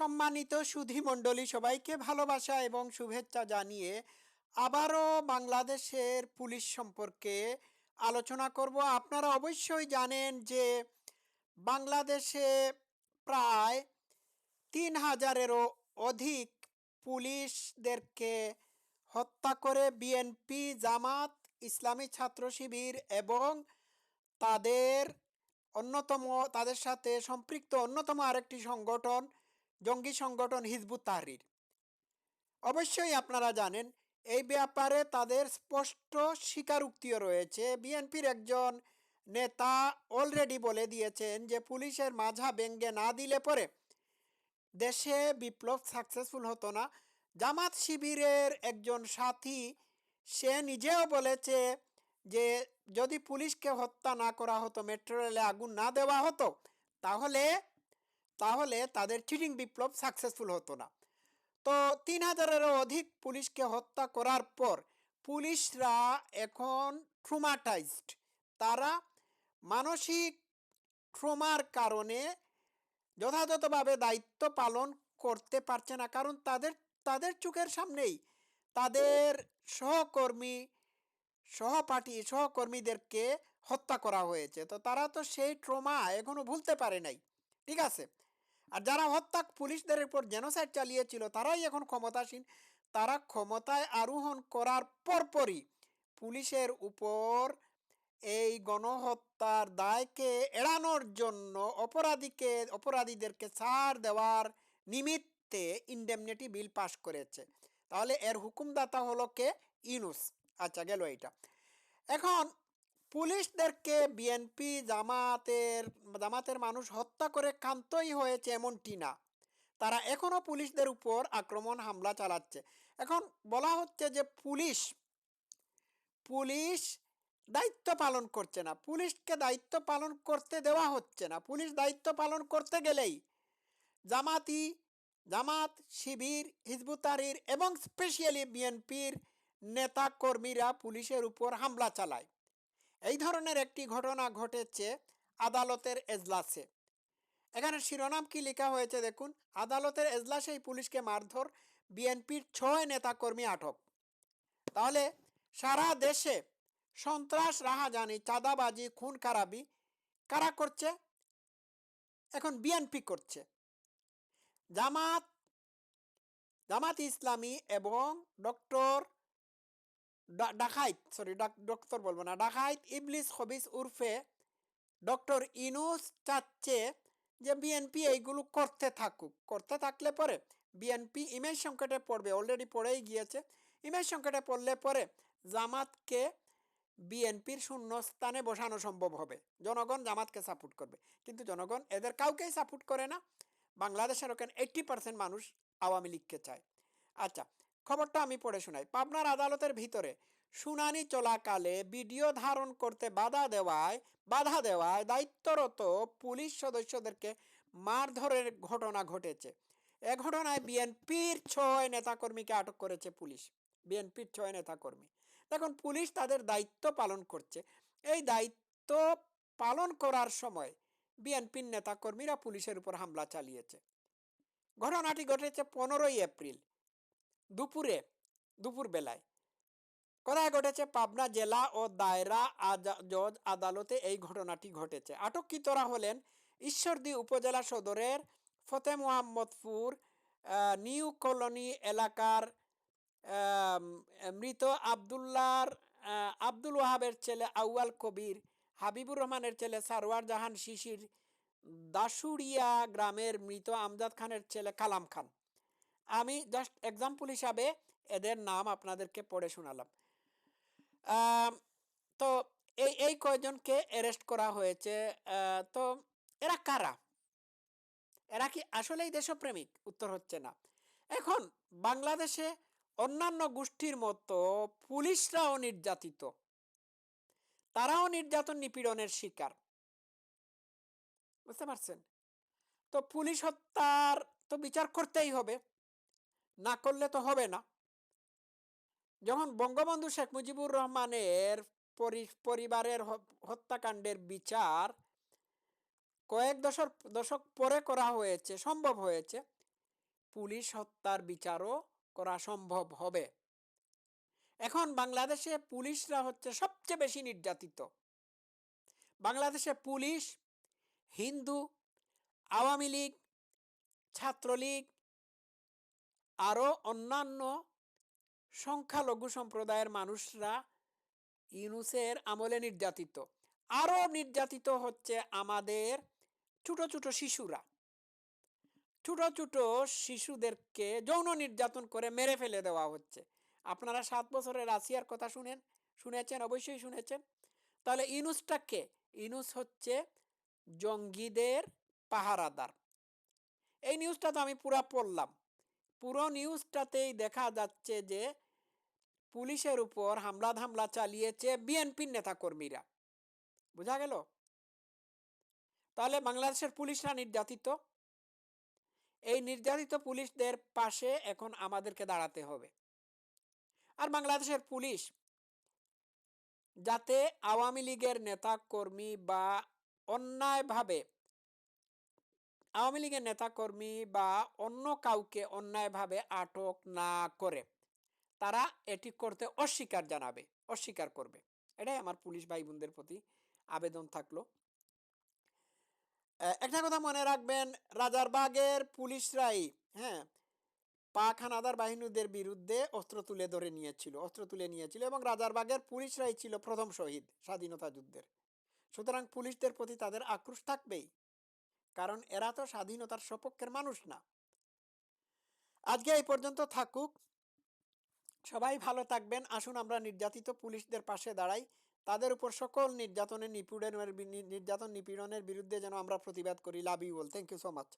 সম্মানিত সুধী মণ্ডলী সবাইকে ভালোবাসা এবং শুভেচ্ছা জানিয়ে আবারও বাংলাদেশের পুলিশ সম্পর্কে আলোচনা করব। আপনারা অবশ্যই জানেন যে বাংলাদেশে প্রায় তিন হাজারেরও অধিক পুলিশদেরকে হত্যা করে বিএনপি, জামাত, ইসলামী ছাত্র শিবির এবং তাদের অন্যতম, তাদের সাথে সম্পৃক্ত অন্যতম আরেকটি সংগঠন জঙ্গি সংগঠন হিজবুত তাহরির। অবশ্যই আপনারা জানেন, এই ব্যাপারে তাদের স্পষ্ট স্বীকারোক্তিও রয়েছে। বিএনপির একজন নেতা অলরেডি বলে দিয়েছেন যে, পুলিশের মাঝা ব্যঙ্গে না দিলে পরে দেশে বিপ্লব সাকসেসফুল হতো না। জামাত শিবিরের একজন সাথী, সে নিজেও বলেছে যে, যদি পুলিশকে হত্যা না করা হতো, মেট্রো রেলে আগুন না দেওয়া হতো, তাহলে তাহলে তাদের চিটিং বিপ্লব সাকসেসফুল হতো না। তো তিন হাজারেরও অধিক পুলিশকে হত্যা করার পর পুলিশরা এখন ট্রুমাটাইজড তারা মানসিক ট্রোমার কারণে যথাযথভাবে দায়িত্ব পালন করতে পারছে না, কারণ তাদের তাদের চোখের সামনেই তাদের সহকর্মী, সহপাঠী, সহকর্মীদেরকে হত্যা করা হয়েছে। তো তারা তো সেই ট্রোমা এখনও ভুলতে পারে নাই। ঠিক আছে? আর যারা হত্যা পুলিশদের উপর জেনোসাইড চালিয়েছিল, তারাই এখন ক্ষমতাসীন। তারা ক্ষমতায় আরোহণ করার পরপরই পুলিশের উপর এই গণহত্যার দায়কে এড়ানোর জন্য অপরাধীকে, অপরাধীদেরকে ছাড় দেওয়ার নিমিত্তে ইন্ডেমনিটি বিল পাশ করেছে। তাহলে এর হুকুমদাতা হলো কে? ইনুস আচ্ছা গেল এইটা। এখন পুলিশদেরকে বিএনপি জামাতের জামাতের মানুষ হত্যা করে ক্ষান্তই হয়েছে এমনটি না। তারা এখনও পুলিশদের উপর আক্রমণ, হামলা চালাচ্ছে। এখন বলা হচ্ছে যে পুলিশ পুলিশ দায়িত্ব পালন করছে না। পুলিশকে দায়িত্ব পালন করতে দেওয়া হচ্ছে না। পুলিশ দায়িত্ব পালন করতে গেলেই জামাতি, জামাত, শিবির হিজবুতারির এবং স্পেশালি বিএনপির নেতা কর্মীরা পুলিশের উপর হামলা চালায়। এই ধরনের একটি ঘটনা ঘটেছে আদালতের এজলাসে। এখানে শিরোনাম কি লেখা হয়েছে দেখুন, আদালতের এজলাসেই পুলিশকে মারধর, বিএনপির ছয় নেতাকর্মী আটক। তাহলে সারা দেশে সন্ত্রাস, রাহাজানি, চাঁদাবাজি, খুন, খারাপি কারা করছে? এখন বিএনপি করছে। জামাত জামাত ইসলামী এবং ডক্টর ডাকাইত সরি ডক্টর বলব না, ডাকাইত ইবলিস হবিস উর্ফে ডক্টর ইনুস চাচ্ছে যে বিএনপি এইগুলো করতে থাকুক। করতে থাকলে পরে বিএনপি ইমেজ সংকটে পড়বে অলরেডি পড়েই গিয়েছে। ইমেজ সংকটে পড়লে পরে জামাতকে বিএনপির শূন্য স্থানে বসানো সম্ভব হবে। জনগণ জামাতকে সাপোর্ট করবে। কিন্তু জনগণ এদের কাউকেই সাপোর্ট করে না। বাংলাদেশের ওখানে এইট্টি পার্সেন্ট মানুষ আওয়ামী লীগকে চায়। আচ্ছা খবরটা আমি পড়ে শোনাই। পাবনার আদালতের ভিতরে শুনানি চলাকালে ভিডিও ধারণ করতে বাধা দেওয়ায় বাধা দেওয়ায় দায়িত্বরত পুলিশ সদস্যদেরকে মারধরের ঘটনা ঘটেছে। এ ঘটনায় বিএনপির ছয় নেতাকর্মীকে আটক করেছে পুলিশ। বিএনপির ছয় নেতাকর্মী। দেখুন, পুলিশ তাদের দায়িত্ব পালন করছে। এই দায়িত্ব পালন করার সময় বিএনপির নেতাকর্মীরা পুলিশের উপর হামলা চালিয়েছে। ঘটনাটি ঘটেছে পনেরোই এপ্রিল। দুপুরে, দুপুর বেলায়। কোথায় ঘটেছে পাবনা জেলা ও দায়রা জজ আদালতে এই ঘটনাটি ঘটেছে। আটককৃতরা হলেন ঈশ্বরদী উপজেলা সদরের ফতে মোহাম্মদপুর নিউ কলোনি এলাকার মৃত আবদুল্লার আব্দুল ওয়াহাবের ছেলে আউয়াল কবির, হাবিবুর রহমানের ছেলে সারওয়ার জাহান শিশির দাসুরিয়া গ্রামের মৃত আমজাদ খানের ছেলে কালাম খান। আমি জাস্ট এক্সাম্পল হিসাবে এদের নাম আপনাদেরকে পড়ে শোনালাম। তো এই এই কয়জনকে অ্যারেস্ট করা হয়েছে? তো এরা কারা? এরা কি আসলেই দেশপ্রেমিক? উত্তর হচ্ছে না। এখন বাংলাদেশে অন্যান্য গোষ্ঠীর মতো পুলিশরাও নির্যাতিত। তারাও নির্যাতন নিপীড়নের শিকার। বুঝতে পারছেন? তো পুলিশ হত্যার তো বিচার করতেই হবে। না করলে তো হবে না। যখন বঙ্গবন্ধু শেখ মুজিবুর রহমানের পরিবারের হত্যাকাণ্ডের বিচার কয়েক দশক দশক পরে করা হয়েছে, সম্ভব হয়েছে, পুলিশ হত্যার বিচারও করা সম্ভব হবে। এখন বাংলাদেশে পুলিশরা হচ্ছে সবচেয়ে বেশি নির্যাতিত। বাংলাদেশে পুলিশ, হিন্দু, আওয়ামী লীগ, ছাত্রলীগ আরও অন্যান্য সংখ্যালঘু সম্প্রদায়ের মানুষরা ইউনুসের আমলে নির্যাতিত। আরও নির্যাতিত হচ্ছে আমাদের ছোট ছোট শিশুরা। ছোট ছোট শিশুদেরকে যৌন নির্যাতন করে মেরে ফেলে দেওয়া হচ্ছে। আপনারা সাত বছরের রাশিয়ার কথা শুনেন, শুনেছেন, অবশ্যই শুনেছেন। তাহলে ইনুসটাকে ইনুস হচ্ছে জঙ্গিদের পাহারাদার। এই নিউজটা তো আমি পুরা পড়লাম। পুরো নিউজটাতেই দেখা যাচ্ছে যে, পুলিশের উপর হামলা ধামলা চালিয়েছে বিএনপির নেতাকর্মীরা। বোঝা গেল? তাহলে বাংলাদেশের পুলিশরা নির্যাতিত? এই নির্যাতিত পুলিশদের পাশে এখন আমাদেরকে দাঁড়াতে হবে। আর বাংলাদেশের পুলিশ, যাতে আওয়ামী লীগের নেতা কর্মী বা অন্যায়ভাবে আওয়ামী লীগের নেতাকর্মী বা অন্য কাউকে অন্যায়ভাবে আটক না করে, তারা এটি করতে অস্বীকার জানাবে, অস্বীকার করবে। এটাই আমার পুলিশ ভাই বোনদের প্রতি আবেদন থাকল। একটা কথা মনে রাখবেন রাজারবাগের পুলিশরাই হ্যাঁ পাক হানাদার বাহিনীদের বিরুদ্ধে অস্ত্র তুলে ধরে নিয়েছিল, অস্ত্র তুলে নিয়েছিল এবং রাজারবাগের পুলিশরাই ছিল প্রথম শহীদ স্বাধীনতা যুদ্ধের। সুতরাং পুলিশদের প্রতি তাদের আক্রোশ থাকবেই। কারণ এরা তো স্বাধীনতার সপক্ষের মানুষ না। আজকে এই পর্যন্ত থাকুক। সবাই ভালো থাকবেন। আসুন আমরা নির্যাতিত পুলিশদের পাশে দাঁড়াই। তাদের উপর সকল নির্যাতনের নিপীড়নের নির্যাতন নিপীড়নের বিরুদ্ধে যেন আমরা প্রতিবাদ করি। Love you all thank you so much